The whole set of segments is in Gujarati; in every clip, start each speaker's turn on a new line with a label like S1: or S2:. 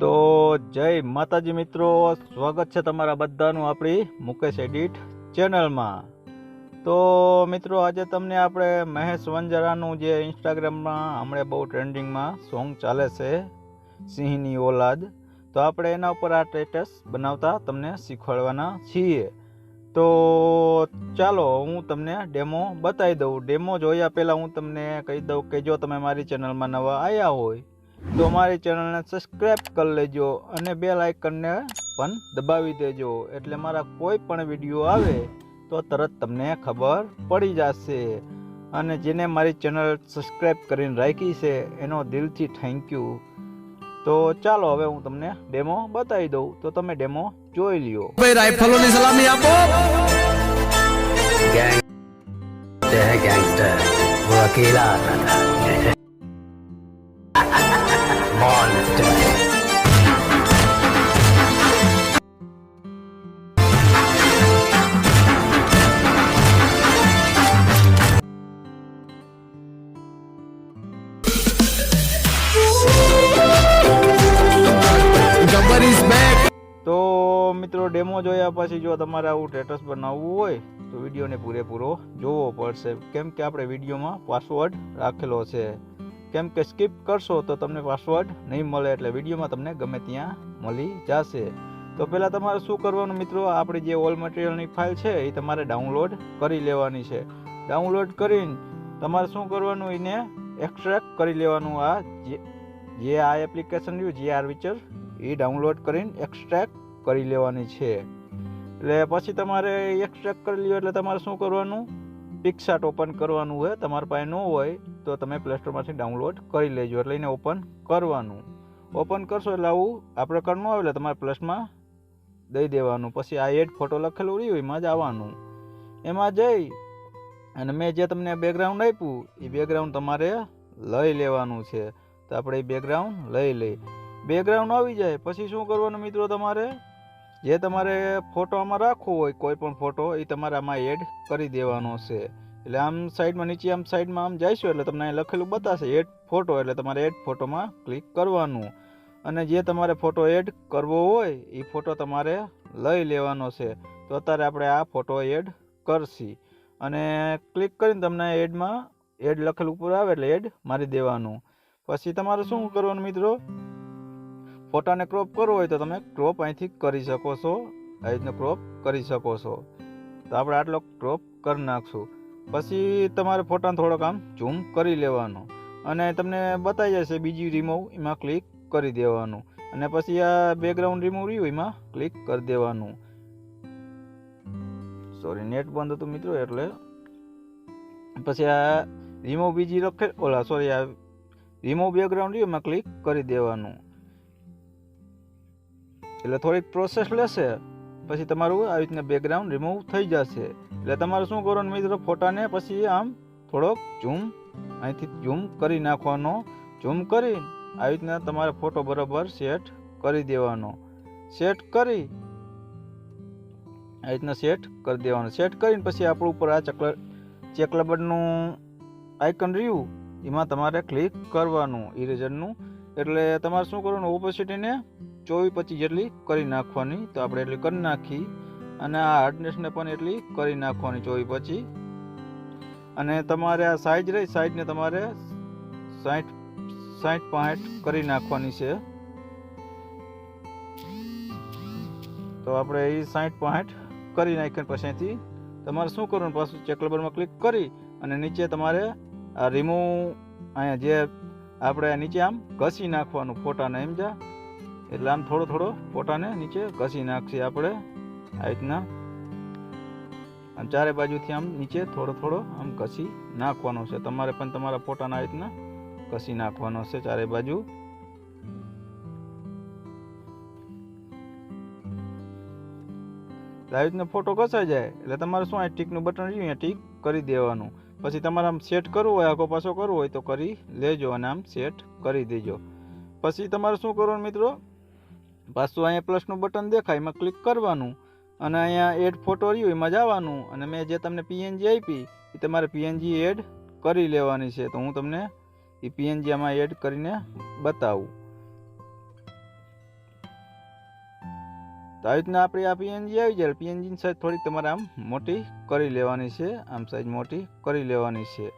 S1: તો જય માતાજી મિત્રો, સ્વાગત છે તમારા બધાનું આપણી મુકેશ એડિટ ચેનલમાં. તો મિત્રો, આજે તમને આપણે મહેશ વંજારાનું જે ઇન્સ્ટાગ્રામમાં હમણાં બહુ ટ્રેન્ડિંગમાં સોંગ ચાલે છે, સિંહની ઓલાદ, તો આપણે એના ઉપર આ સ્ટેટસ બનાવતા તમને શીખવાડવાના છીએ. તો ચાલો, હું તમને ડેમો બતાવી દઉં. ડેમો જોયા પહેલાં હું તમને કહી દઉં કે જો તમે મારી ચેનલમાં નવા આવ્યા હોય તો અમારી ચેનલને સબસ્ક્રાઈબ કરી લેજો અને બે લાઇકનને પણ દબાવી દેજો. એટલે મારા કોઈ પણ વીડિયો આવે તો તરત તમને ખબર પડી જશે. અને જેને મારી ચેનલ સબસ્ક્રાઈબ કરીને રાખી છે એનો દિલથી થેન્ક યુ તો ચાલો હવે હું તમને ડેમો બતાવી દઉં. તો તમે ડેમો જોઈ લ્યો.
S2: ભાઈ રાઇફલોની સલામી આપો.
S3: ગેંગ ગેંગસ્ટર
S2: હું અકેલા monster.
S1: તો મિત્રો ડેમો જોયા પછી જો તમારે આવું સ્ટેટસ બનાવવું હોય, તો વિડીયોને પૂરેપૂરો જોવો પડશે. કેમ કે આપણે વિડીયોમાં પાસવર્ડ રાખેલો છે. કેમ કે સ્કીપ કરશો તો તમને પાસવર્ડ નહીં મળે એટલે વિડીયોમાં તમને ગમે ત્યાં મળી જશે. તો પહેલાં તમારે શું કરવાનું મિત્રો? આપણી જે ઓલ મટીરિયલની ફાઇલ છે, એ તમારે ડાઉનલોડ કરી લેવાની છે. ડાઉનલોડ કરીને તમારે શું કરવાનું? એને એક્સ્ટ્રેક્ટ કરી લેવાનું આ જે આ એપ્લિકેશન રહ્યું, જે આર વિચર એ ડાઉનલોડ કરીને એક્સ્ટ્રેક્ટ કરી લેવાની છે. એટલે પછી તમારે એક્સ્ટ્રેક્ટ કરી લ્યો એટલે તમારે શું કરવાનું? પિક્સાટ ઓપન કરવાનું હોય, તમારી પાસે ન હોય. તો તમે પ્લે સ્ટોરમાંથી ડાઉનલોડ કરી લેજો એટલે એને ઓપન કરવાનું. ઓપન કરશો એટલે આવું આપણે પ્રકારનું આવે એટલે તમારે પ્લસમાં દઈ દેવાનું. પછી આ એડ ફોટો લખેલું રહ્યું, એમાં જ આવવાનું. એમાં જઈ અને મેં જે તમને બેકગ્રાઉન્ડ આપ્યું, એ બેકગ્રાઉન્ડ તમારે લઈ લેવાનું છે. તો આપણે એ બેકગ્રાઉન્ડ લઈ લઈ બેકગ્રાઉન્ડ આવી જાય. પછી શું કરવાનું મિત્રો તમારે? જે તમારે ફોટો આમાં રાખવો હોય, કોઈ પણ ફોટો એ તમારે આમાં એડ કરી દેવાનો છે. એટલે આમ સાઈડમાં નીચે આમ સાઈડમાં આમ જઈશું એટલે તમને અહીં લખેલું બતાશે એડ ફોટો એટલે તમારે એડ ફોટોમાં ક્લિક કરવાનું. અને જે તમારે ફોટો એડ કરવો હોય એ ફોટો તમારે લઈ લેવાનો છે. તો અત્યારે આપણે આ ફોટો એડ કરશી. અને ક્લિક કરીને તમને એડમાં એડ લખેલું ઉપર આવે એટલે એડ મારી દેવાનું. પછી તમારે શું કરવાનું મિત્રો? ફોટાને ક્રોપ કરવો હોય તો તમે ક્રોપ અહીંથી કરી શકો છો. આ રીતનો ક્રોપ કરી શકો છો. તો આપણે આટલો ક્રોપ કરી નાખશું. પછી તમારે ફોટાને થોડોક આમ ઝૂમ કરી લેવાનો. અને તમને બતાવી જશે બીજી રિમૂવ એમાં ક્લિક કરી દેવાનું. અને પછી આ બેકગ્રાઉન્ડ રિમૂવ રહ્યું, એમાં ક્લિક કરી દેવાનું. સોરી નેટ બંધ હતું મિત્રો, એટલે પછી આ રિમૂવ બીજી લખે ઓલા સોરી આ રિમૂવ બેકગ્રાઉન્ડ રહ્યું, એમાં ક્લિક કરી દેવાનું. એટલે થોડીક પ્રોસેસ લેશે. પછી તમારું આવી રીતના બેકગ્રાઉન્ડ રિમૂવ થઈ જશે. એટલે તમારે શું કરવાનું મિત્રો? ફોટાને પછી આમ થોડોક ઝૂમ અહીંથી ઝૂમ કરી નાખવાનો. ઝૂમ કરી આવી રીતના તમારે ફોટો બરાબર સેટ કરી દેવાનો. સેટ કરી આવી રીતના સેટ કરી દેવાનો. સેટ કરીને પછી આપણું ઉપર આ ચકલ ચેક રબરનું આઇકન રહ્યું, એમાં તમારે ક્લિક કરવાનું ઇરેઝરનું એટલે તમારે શું કરવાનું? ઓપોસિટીને ચોવીસ પચીસ જેટલી કરી નાખવાની, તો આપણે એટલી કરી નાખી. અને આ હાર્ડનેસને પણ એટલી કરી નાખવાની ચોવીસ પચીસ. અને તમારે આ સાઈઝ રહી સાઈઝને તમારે સાઠ સાઠ પાંઠ કરી નાખવાની છે. તો આપણે એ સાઠ પાંઠ કરી નાખીને પછીથી તમારે શું કરવાનું? પાછું ચેક લેબરમાં ક્લિક કરી અને નીચે તમારે આ રિમૂવ અહીંયા જે આપણે નીચે આમ ઘસી નાખવાનું ફોટાને, એમ જા? એટલે આમ થોડો થોડો ફોટાને નીચે ઘસી નાખશે આપણે, આ રીતના. આમ ચારે બાજુથી આમ નીચે થોડો થોડો આમ ઘસી નાખવાનો છે. તમારે પણ તમારા ફોટાના આ રીતના ઘસી નાખવાનો છે ચારે બાજુ. આવી રીતના ફોટો ઘસાઈ જાય. એટલે તમારે શું આ ટીકનું બટન રહ્યું અહીંયા ટીક કરી દેવાનું. પછી તમારે આમ સેટ કરવું હોય, આખો પાછો કરવો હોય તો કરી લેજો અને આમ સેટ કરી દેજો. પછી તમારે શું કરવાનું મિત્રો? પાછું અહીંયા પ્લસનું બટન દેખાય, એમાં ક્લિક કરવાનું. અને અહીંયા એડ ફોટો રહ્યું, એમાં જવાનું. અને મેં જે તમને પીએનજી આપી, એ તમારે પીએનજી એડ કરી લેવાની છે. તો હું તમને એ પીએનજી આમાં એડ કરીને બતાવું. તો આવી રીતના આપણી આ પીએનજી આવી જાય. પીએનજીની સાઈઝ થોડીક તમારે આમ મોટી કરી લેવાની છે. આમ સાઈઝ મોટી કરી લેવાની છે.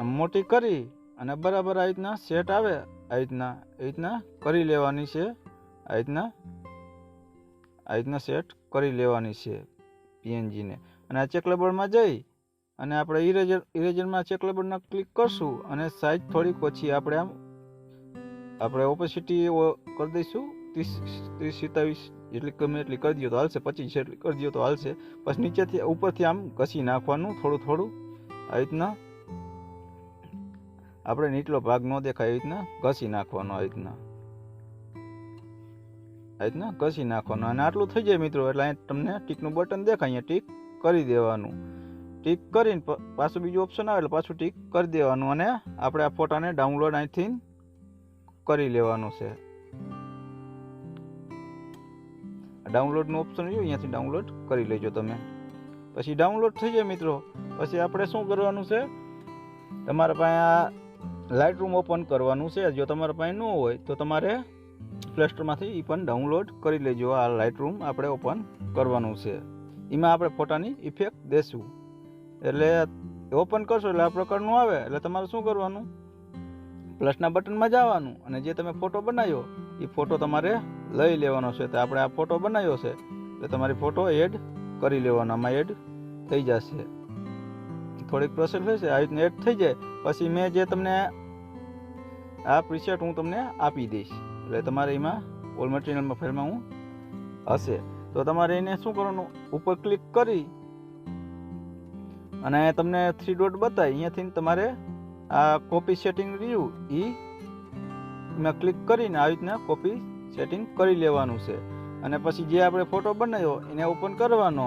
S1: આમ મોટી કરી અને બરાબર આ રીતના સેટ આવે. આ રીતના, એ રીતના કરી લેવાની છે. આ રીતના આ રીતના સેટ કરી લેવાની છે પીએનજીને અને આ ચેકલેબરમાં જઈ અને આપણે ઇરેઝર ઇરેઝરમાં ચેકલેબરના ક્લિક કરશું અને સાઈઝ થોડીક ઓછી આપણે આમ, આપણે ઓપોસિટી કરી દઈશું. ત્રીસ ત્રીસ સિત્તાવીસ જેટલી ગમે એટલી કરી દો તો હાલશે. પચીસ જેટલી કરી દો તો હાલશે. પછી નીચેથી ઉપરથી આમ ઘસી નાખવાનું થોડું થોડું. આ રીતના આપણે નીચલો ભાગ ન દેખાય એ રીતના ઘસી નાખવાનો આ રીતના. આ રીતના ઘસી નાખવાનો અને આટલું થઈ જાય મિત્રો, એટલે અહીંયા તમને ટીકનું બટન દેખાય, અહીંયા ટીક કરી દેવાનું. ટીક કરીને પાછું બીજું ઓપ્શન આવે એટલે પાછું ટીક કરી દેવાનું અને આપણે આ ફોટાને ડાઉનલોડ અહીંથી કરી લેવાનું છે. ડાઉનલોડનું ઓપ્શન રહ્યું, અહીંયાથી ડાઉનલોડ કરી લેજો તમે. પછી ડાઉનલોડ થઈ જાય મિત્રો, પછી આપણે શું કરવાનું છે? તમારા પાસે આ લાઇટ રૂમ ઓપન કરવાનું છે. જો તમારા પાસે ન હોય, તો તમારે પ્લે સ્ટોરમાંથી એ પણ ડાઉનલોડ કરી લેજો. આ લાઇટ રૂમ આપણે ઓપન કરવાનું છે. એમાં આપણે ફોટાની ઇફેક્ટ દેશું. એટલે ઓપન કરશો એટલે આ પ્રકારનું આવે. એટલે તમારે શું કરવાનું? પ્લસના બટનમાં જવાનું. અને જે તમે ફોટો બનાવ્યો એ ફોટો તમારે લઈ લેવાનો છે. તો આપણે આ ફોટો બનાવ્યો છે. એટલે તમારી ફોટો એડ કરી લેવાનો. આમાં એડ થઈ જશે. થોડીક પ્રોસેસ થશે આવી રીતના એડ થઈ જાય, પછી મેં જે તમને આ પ્રિસેટ હું તમને આપી દઈશ. એટલે તમારે એમાં ઓલ મટીરિયલમાં ફેરમાં હું હશે. તો તમારે એને શું કરવાનું? ઉપર ક્લિક કરી અને તમને થ્રી ડોટ બતાવી અહીંયાથી તમારે આ કોપી સેટિંગ રહ્યું એ મેં ક્લિક કરીને આવી રીતના કોપી સેટિંગ કરી લેવાનું છે. અને પછી જે આપણે ફોટો બનાવ્યો, એને ઓપન કરવાનો.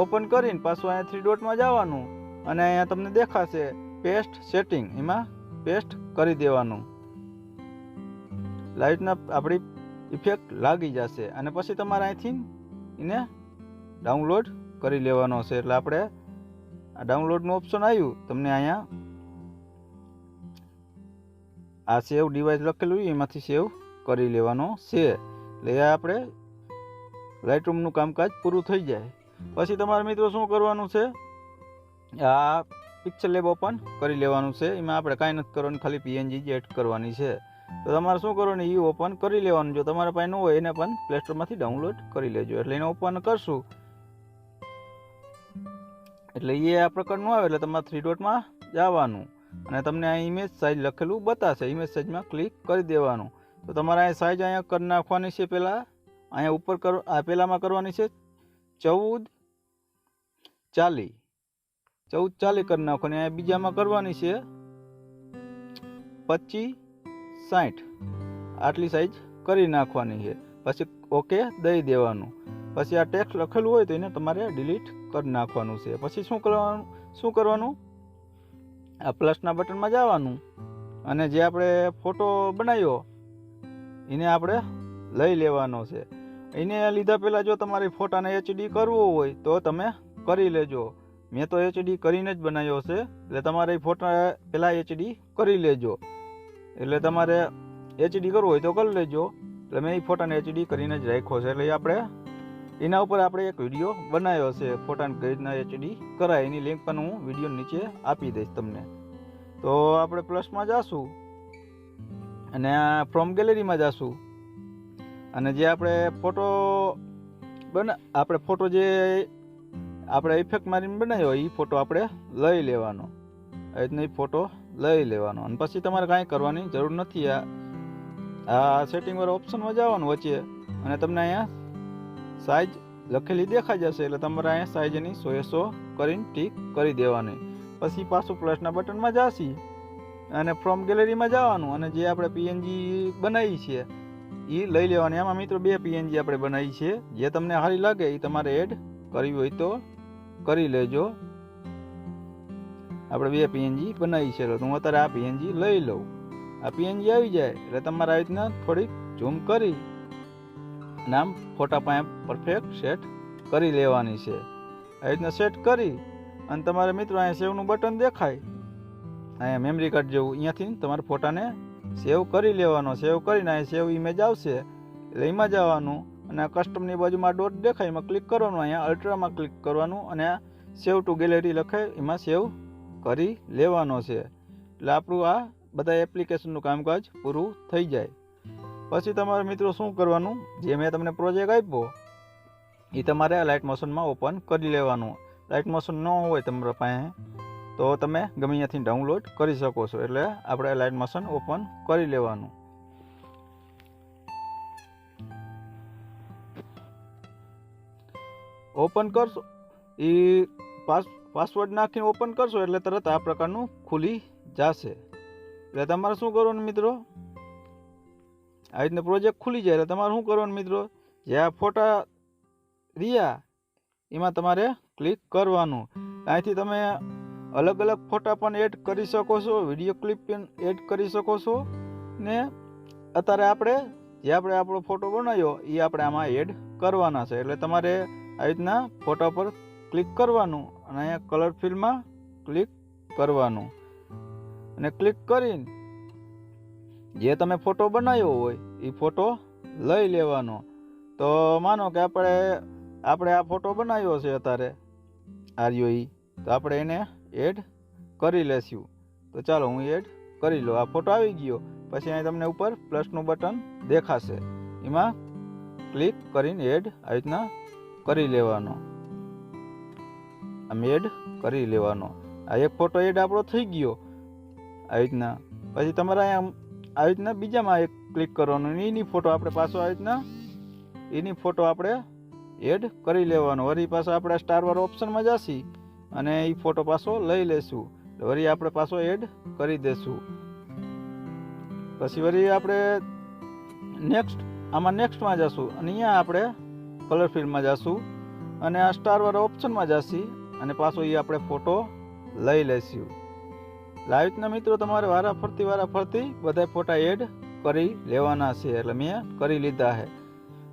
S1: ઓપન કરીને પાછું અહીંયા થ્રી ડોટમાં જવાનું અને અહીંયા તમને દેખાશે પેસ્ટ સેટિંગ એમાં પેસ્ટ કરી દેવાનું. લાઇટના આપણી ઇફેક્ટ લાગી જશે અને પછી તમારે અહીંથી એને ડાઉનલોડ કરી લેવાનો છે એટલે આપણે આ ડાઉનલોડનું ઓપ્શન આવ્યું. તમને અહીંયા આ સેવ ડિવાઇસ લખેલું હોય એમાંથી સેવ કરી લેવાનો છે. એટલે આપણે લાઇટરૂમનું કામકાજ પૂરું થઈ જાય. પછી તમારે મિત્રો શું કરવાનું છે? આ પિક્ચર લેબ ઓપન કરી લેવાનું છે. એમાં આપણે કાંઈ નથી કરવાનું, ખાલી પીએનજી જ એડ કરવાની છે. તો તમારે શું કરવાનું, એ ઓપન કરી લેવાનું. જો તમારા પાસે ન હોય, એને પણ પ્લે સ્ટોરમાંથી ડાઉનલોડ કરી લેજો. એટલે એને ઓપન કરશું. એટલે એ આ પ્રકારનું આવે, એટલે તમારે થ્રી ડોટમાં જવાનું. અને તમને આ ઇમેજ સાઇઝ લખેલું બતાવશે ઇમેજ સાઇઝમાં ક્લિક કરી દેવાનું. તો તમારે અહીંયા સાઇઝ અહીંયા કરી નાખવાની છે પહેલાં. અહીંયા ઉપર કરો, આ પહેલાંમાં કરવાની છે ચૌદ ચાલી. ચૌદ ચાલી કરી નાખવાની ને બીજામાં કરવાની છે. પચીસ સાઠ આટલી સાઈઝ કરી નાખવાની છે. પછી ઓકે દઈ દેવાનું. પછી આ ટેક્સ લખેલું હોય તો એને તમારે ડિલીટ કરી નાખવાનું છે. પછી શું કરવાનું? શું કરવાનું? આ પ્લસના બટનમાં જવાનું. અને જે આપણે ફોટો બનાવ્યો એને આપણે લઈ લેવાનો છે. એને લીધા પહેલાં જો તમારે ફોટાને એચડી કરવો હોય તો તમે કરી લેજો. મેં તો એચડી કરીને જ બનાવ્યો છે. એટલે તમારે એ ફોટા પહેલાં એચડી કરી લેજો. એટલે તમારે એચડી કરવું હોય તો કરી લેજો. એટલે મેં એ ફોટાને એચડી કરીને જ રાખ્યો છે. એટલે આપણે એના ઉપર આપણે એક વીડિયો બનાવ્યો છે. ફોટાને કઈ રીતના એચડી કરાય એની લિંક પણ હું વીડિયો નીચે આપી દઈશ તમને. તો આપણે પ્લસમાં જાશું. અને આ ફ્રોમ ગેલેરીમાં જાશું. અને જે આપણે ફોટો બના, આપણે ફોટો જે આપણે ઇફેક્ટ મારીને બનાવ્યો એ ફોટો આપણે લઈ લેવાનો. આ રીતના એ ફોટો લઈ લેવાનો. અને પછી તમારે કાંઈ કરવાની જરૂર નથી. આ આ સેટિંગ વાળા ઓપ્શનમાં જવાનું વચ્ચે. અને તમને અહીંયા સાઇઝ લખેલી દેખાઈ જશે, એટલે તમારે અહીંયા સાઇઝ એની સો સો કરીને ટીક કરી દેવાની. પછી પાછું પ્લસના બટનમાં જાશી. અને ફ્રોમ ગેલેરીમાં જવાનું. અને જે આપણે પીએનજી બનાવી છે એ લઈ લેવાની. આમાં મિત્રો બે પીએનજી આપણે બનાવી છે. જે તમને સારી લાગે એ તમારે એડ કરવી હોય તો કરી લેજો. આપણે બે પીએનજી બનાવી છે. તો હું અત્યારે આ પીએનજી લઈ લઉં. આ પીએનજી આવી જાય એટલે તમારે આવી રીતના થોડીક ઝૂમ કરી નામ ફોટા પાસે પરફેક્ટ સેટ કરી લેવાની છે. આવી રીતના સેટ કરી અને તમારે મિત્રો અહીંયા સેવનું બટન દેખાય. અહીંયા મેમરી કાર્ડ જેવું અહીંયાથી તમારે ફોટાને સેવ કરી લેવાનો. સેવ કરીને અહીંયા સેવ ઇમેજ આવશે. એટલે એમાં જવાનું. અને કસ્ટમની બાજુમાં ડોટ દેખાય, એમાં ક્લિક કરવાનું, અહીંયા અલ્ટ્રામાં ક્લિક કરવાનું અને સેવ ટુ ગેલેરી લખે, એમાં સેવ કરી લેવાનો છે. એટલે આપણું આ બધા એપ્લિકેશનનું કામકાજ પૂરું થઈ જાય. પછી તમારે મિત્રો શું કરવાનું? જે મેં તમને પ્રોજેક્ટ આપ્યો, એ તમારે લાઇટ મોશનમાં ઓપન કરી લેવાનું. લાઇટ મોશન ન હોય તમારા પાસે, તો તમે ગમે ત્યાંથી ડાઉનલોડ કરી શકો છો. એટલે આપણે લાઇટ મોશન ઓપન કરી લેવાનું. ઓપન કરશો? એ પાસ પાસવર્ડ નાખીને ઓપન કરશો એટલે તરત આ પ્રકારનું ખુલી જશે. એટલે તમારે શું કરવાનું મિત્રો? આ રીતના પ્રોજેક્ટ ખુલી જાય એટલે તમારે શું કરવાનું મિત્રો? જે આ ફોટા રહ્યા, એમાં તમારે ક્લિક કરવાનું. અહીંથી તમે અલગ અલગ ફોટા પણ એડ કરી શકો છો વીડિયો ક્લિપ પણ એડ કરી શકો છો. ને અત્યારે આપણે, જે આપણે આપણો ફોટો બનાવ્યો, એ આપણે આમાં એડ કરવાના છે. એટલે તમારે આવી રીતના ફોટા પર ક્લિક કરવાનું અને અહીંયા કલર ફિલ્ડમાં ક્લિક કરવાનું. અને ક્લિક કરીને જે તમે ફોટો બનાવ્યો હોય, એ ફોટો લઈ લેવાનો. તો માનો કે આપણે આપણે આ ફોટો બનાવ્યો છે અત્યારે, આર્યો ઈ, તો આપણે એને એડ કરી લેશું. તો ચાલો હું એડ કરી લો આ ફોટો આવી ગયો. પછી અહીં તમને ઉપર પ્લસનું બટન દેખાશે. એમાં ક્લિક કરીને એડ આવી રીતના કરી લેવાનો. આમ એડ કરી લેવાનો. આ એક ફોટો એડ આપણો થઈ ગયો. આવી રીતના. પછી તમારે અહીંયા આવી રીતના બીજામાં એક ક્લિક કરવાનો. એની ફોટો આપણે પાછો આવી રીતના, એની ફોટો આપણે એડ કરી લેવાનો. વળી પાછો આપણે સ્ટારવાળો ઓપ્શનમાં જશી અને એ ફોટો પાછો લઈ લેશું. વળી આપણે પાછો એડ કરી દેશું. પછી વળી આપણે નેક્સ્ટ આમાં નેક્સ્ટમાં જશું. અને અહીંયા આપણે કલર ફિલ્ડમાં જશું અને આ સ્ટાર વાળા ઓપ્શનમાં જશી અને પાછો એ આપણે ફોટો લઈ આવી રીતના મિત્રો તમારે વારા ફરતી વારા ફરતી બધા ફોટા એડ કરી લેવાના છે એટલે મેં કરી લીધા છે.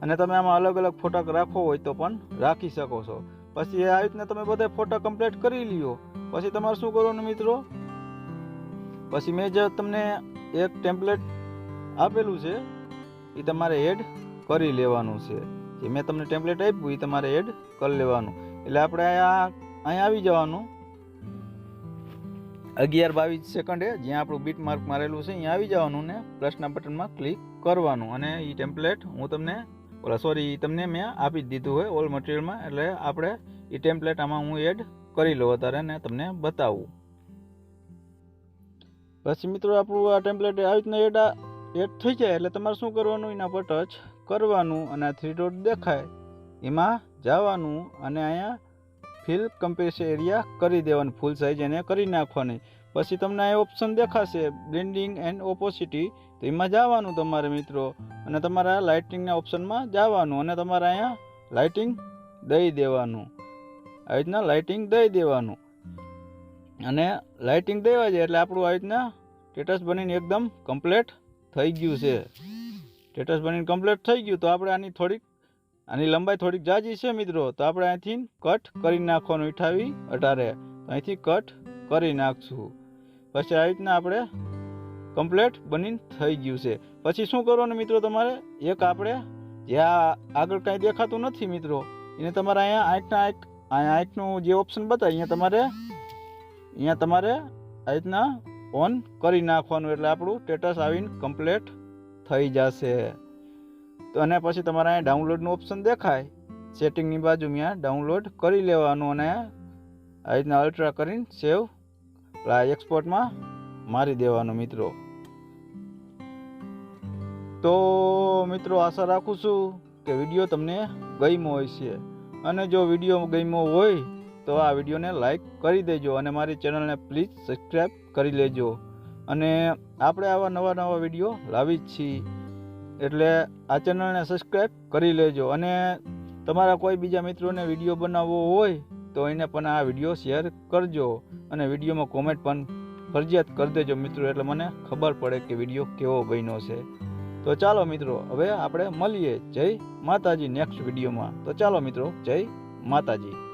S1: અને તમે આમાં અલગ અલગ ફોટા રાખવો હોય તો પણ રાખી શકો છો. પછી આવી રીતના તમે બધા ફોટા કમ્પ્લીટ કરી લ્યો. પછી તમારે શું કરવાનું મિત્રો? પછી મેં જે તમને એક ટેમ્પલેટ આપેલું છે એ તમારે એડ કરી લેવાનું છે. જે મેં તમને ટેમ્પલેટ આપ્યું, એ તમારે એડ કરી લેવાનું. એટલે આપણે અહીંયા આવી જવાનું. અગિયાર બાવીસ સેકન્ડે જ્યાં આપણું બીટ માર્ક મારેલું છે અહીંયા આવી જવાનું ને પ્લસના બટનમાં ક્લિક કરવાનું. અને એ ટેમ્પલેટ હું તમને ઓલા સોરી તમને મેં આપી જ દીધું હોય ઓલ મટીરિયલમાં એટલે આપણે એ ટેમ્પલેટ આમાં હું એડ કરી લઉં અત્યારે ને તમને બતાવું. પછી મિત્રો આપણું આ ટેમ્પલેટ આવી રીતના એડ એડ થઈ જાય એટલે તમારે શું કરવાનું? એના પર ટચ કરવાનું અને આ થ્રી ડોટ દેખાય. એમાં જવાનું અને અહીંયા ફિલ કમ્પેસ એરિયા કરી દેવાનું ફૂલ સાઇઝ એને કરી નાખવાની. પછી તમને આ ઓપ્શન દેખાશે બ્લેન્ડિંગ એન્ડ ઓપોસિટી તો એમાં જવાનું તમારે મિત્રો અને તમારા લાઇટિંગના ઓપ્શનમાં જવાનું અને તમારે અહીંયા લાઇટિંગ દઈ દેવાનું. આવી રીતના લાઇટિંગ દઈ દેવાનું. અને લાઇટિંગ દેવા જાય એટલે આપણું આવી રીતના સ્ટેટસ બનીને એકદમ કમ્પ્લીટ થઈ ગયું છે. સ્ટેટસ બનીને કમ્પ્લીટ થઈ ગયું. તો આપણે આની થોડીક, આની લંબાઈ થોડીક જાજી છે મિત્રો. તો આપણે અહીંથી કટ કરી નાખવાનું ઉઠાવી અઢારે. અહીંથી કટ કરી નાખશું. પછી આવી રીતના આપણે કમ્પ્લીટ બનીને થઈ ગયું છે. પછી શું કરવાનું મિત્રો તમારે? એક આપણે જે આ આગળ કાંઈ દેખાતું નથી મિત્રો. એને તમારે અહીંયા આંખના આંખ અહીંયા આંખનું જે ઓપ્શન બતાવે અહીંયા તમારે અહીંયા તમારે આ રીતના ઓન કરી નાખવાનું એટલે આપણું સ્ટેટસ આવીને કમ્પ્લીટ થઈ જશે. તો અને પછી તમારે અહીંયા ડાઉનલોડનું ઓપ્શન દેખાય. સેટિંગની બાજુ ત્યાં ડાઉનલોડ કરી લેવાનું અને આ રીતના અલ્ટ્રા કરીને સેવ એક્સપોર્ટમાં મારી દેવાનું મિત્રો. તો મિત્રો આશા રાખું છું કે વીડિયો તમને ગમ્યો હોય છે અને જો વીડિયો ગમ્યો હોય તો આ વિડીયોને લાઈક કરી દેજો અને મારી ચેનલને પ્લીઝ સબસ્ક્રાઈબ કરી લેજો. અને આપણે આવા નવા નવા વીડિયો લાવી જ છીએ. એટલે આ ચેનલને સબસ્ક્રાઈબ કરી લેજો. અને તમારા કોઈ બીજા મિત્રોને વીડિયો બનાવવો હોય, તો એને પણ આ વીડિયો શેર કરજો. અને વિડીયોમાં કોમેન્ટ પણ ફરજિયાત કરી દેજો મિત્રો, એટલે મને ખબર પડે કે વીડિયો કેવો બન્યો છે. તો ચાલો મિત્રો, હવે આપણે મળીએ. જય માતાજી નેક્સ્ટ વિડીયોમાં. તો ચાલો મિત્રો, જય માતાજી.